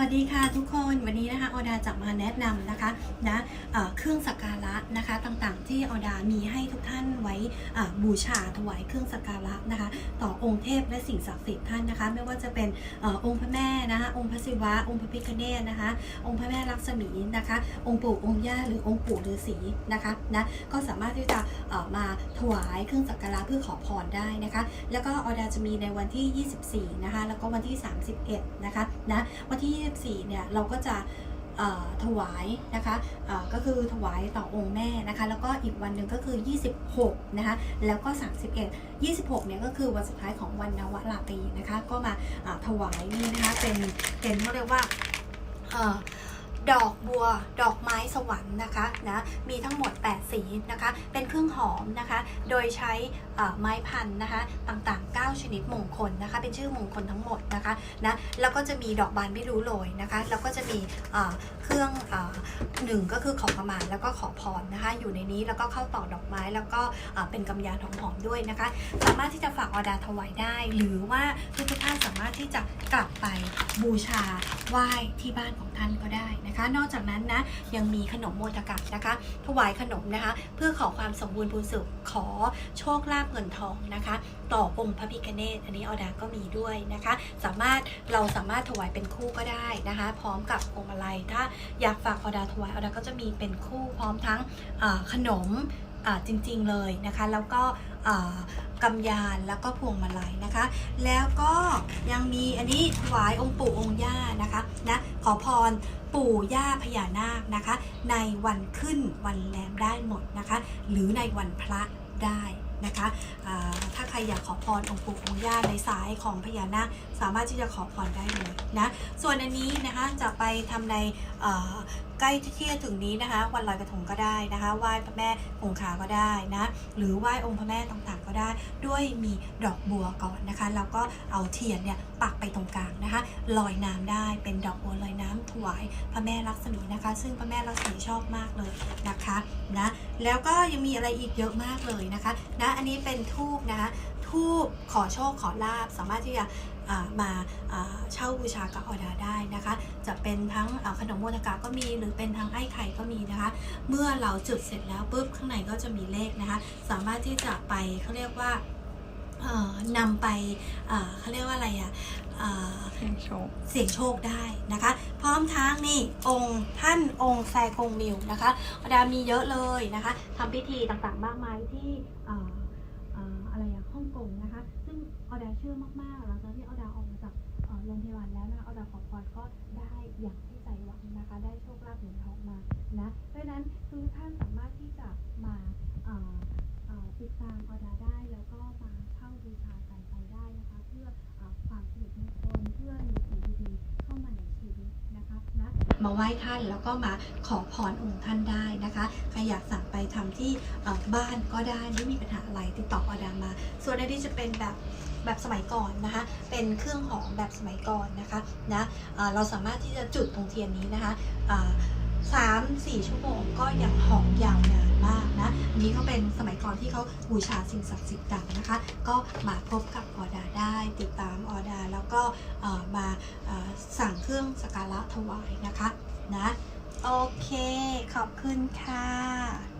วัสดีค่ะทุกคนวันนี้นะคะออดาจะมาแนะนำนะคะนะเอ่อเครื่องสักการะนะคะต่างๆ ที่ออดามีให้ทุกท่านไว้บูชาถวายเครื่องสักการะนะคะ ต่อองค์เทพและสิ่งศักดิ์สิทธิ์ท่านนะคะ ไม่ว่าจะเป็นอองค์พระแม่นะคะองค์พระศิวะ องค์พระพิฆเนศนะคะ องค์พระแม่ลักษมีนะคะ องค์ปู่องค์ย่าหรือองค์ปู่ฤาษีนะคะนะก็สามารถที่จะ มาถวายเครื่องสักการะเพื่อขอพรได้นะคะ แล้วก็ออดาจะมีในวันที่ 24 นะคะ แล้วก็วันที่ 31 นะคะนะวันที่ 24 เนี่ยเราก็จะถวายนะคะก็คือถวายต่อองค์แม่นะคะ แล้วก็อีกวันหนึ่งก็คือ 26 นะคะ แล้วก็ 31 26 เนี่ยก็คือวันสุดท้ายของวันนวราตรีนะคะ ก็มาถวายนี่นะคะ เป็นเป็นเขาเรียกว่า ดอกบัว ดอกไม้สวรรค์นะคะนะมีทั้งหมด 8 สีนะคะ เป็นเครื่องหอมนะคะ โดยใช้ไม้พันธุ์นะคะ ต่างๆ 9 ชนิดมงคลนะคะ เป็นชื่อมงคลทั้งหมดนะคะนะแล้วก็จะมีดอกบานไม่รู้โรยนะคะ แล้วก็จะมีเอ่อเครื่องอหนึ่งก็คือขอประมาณแล้วก็ขอพรนะคะ อยู่ในนี้แล้วก็เข้าต่อดอกไม้แล้วก็เป็นกำยานหอมๆด้วยนะคะ สามารถที่จะฝากออดาถวายได้ หรือว่าทุกท่านสามารถที่จะกลับไปบูชาไหว้ที่บ้านของท่านก็ได้นะคะ นอกจากนั้นนะยังมีขนมโมทกะนะคะถวายขนมนะคะ เพื่อขอความสมบูรณ์พูนสุขขอโชคลาภเงินทองนะคะ ต่อองค์พระพิฆเนศอันนี้ออดาก็มีด้วยนะคะ สามารถเราสามารถถวายเป็นคู่ก็ได้นะคะ พร้อมกับพวงมาลัยถ้าอยากฝากออดาถวายออดาก็จะมีเป็นคู่พร้อมทั้งขนมจริง ๆเลยนะคะ แล้วก็ กำยานแล้วก็พวงมาลัยนะคะ แล้วก็ยังมีอันนี้ถวายองค์ปู่องค์ย่านะคะนะขอพรปู่ย่าพญานาคนะคะ ในวันขึ้นวันแรมได้หมดนะคะ หรือในวันพระได้ นะคะถ้าใครอยากขอพรองค์ปู่องค์ย่าในสายของพญานาคสามารถที่จะขอพรได้เลยนะส่วนอันนี้นะคะจะไปทำในใกล้ที่จะถึงนี้นะคะ วันลอยกระทงก็ได้นะคะไหว้พระแม่คงคาก็ได้นะหรือไหว้องค์พระแม่ต่างๆก็ได้ ด้วยมีดอกบัวก่อนนะคะ แล้วก็เอาเทียนเนี่ยปักไปตรงกลางนะคะลอยน้ำได้เป็นดอกบัวลอยน้ำถวายพระแม่ลักษมีนะคะ ซึ่งพระแม่ลักษมีชอบมากเลยนะคะนะแล้วก็ยังมีอะไรอีกเยอะมากเลยนะคะนะอันนี้เป็นทูบนะคะทูบขอโชคขอลาบสามารถที่จะอ่ามาอ่าเช่าบูชากับออดาได้นะคะ จะเป็นทั้งอ่าขนมโมทกาก็มีหรือเป็นทั้งไอ้ไข่ก็มีนะคะ เมื่อเราจุดเสร็จแล้วปุ๊บข้างในก็จะมีเลขนะคะ สามารถที่จะไปเขาเรียกว่าเอ่อนำไปเอ่อเขาเรียกว่าอะไรอะเอ่อเสียงโชคเสี่ยงโชคได้นะคะ พร้อมทั้งนี่องค์ท่านองค์แซคงมิวนะคะอดามีเยอะเลยนะคะทำพิธีต่างๆมากมายที่ อย่างที่ใจหวังนะคะ ได้โชคลาภเงินทองมานะเพราะฉะนั้นคือท่านสามารถที่จะมาเอ่อเอ่อติดตามออดาได้แล้วก็มาเช่าบูชากันไปได้นะคะ เพื่อเอ่อความสริมงคลเพื่อมีสิ่งดีๆเข้ามาในชีวิตนะคะนะ มาไหว้ท่านแล้วก็มาขอพรองค์ท่านได้นะคะใครอยากสั่งไปทำที่บ้านก็ได้ไม่มีปัญหาอะไรติดต่อออดามา ส่วนอันนี้จะเป็นแบบแบบสมัยก่อนนะคะ เป็นเครื่องหอมแบบสมัยก่อนนะคะนะเอ่อเราสามารถที่จะจุดตรงเทียนนี้นะคะสามสี่ชั่วโมงก็ยังหอมยาวนานมากนะนี้ก็เป็นสมัยก่อนที่เขาบูชาสิ่งศักดิ์สิทธิ์ต่างนะคะ ก็มาพบกับออดา ถวายนะคะนะโอเค ขอบคุณค่ะ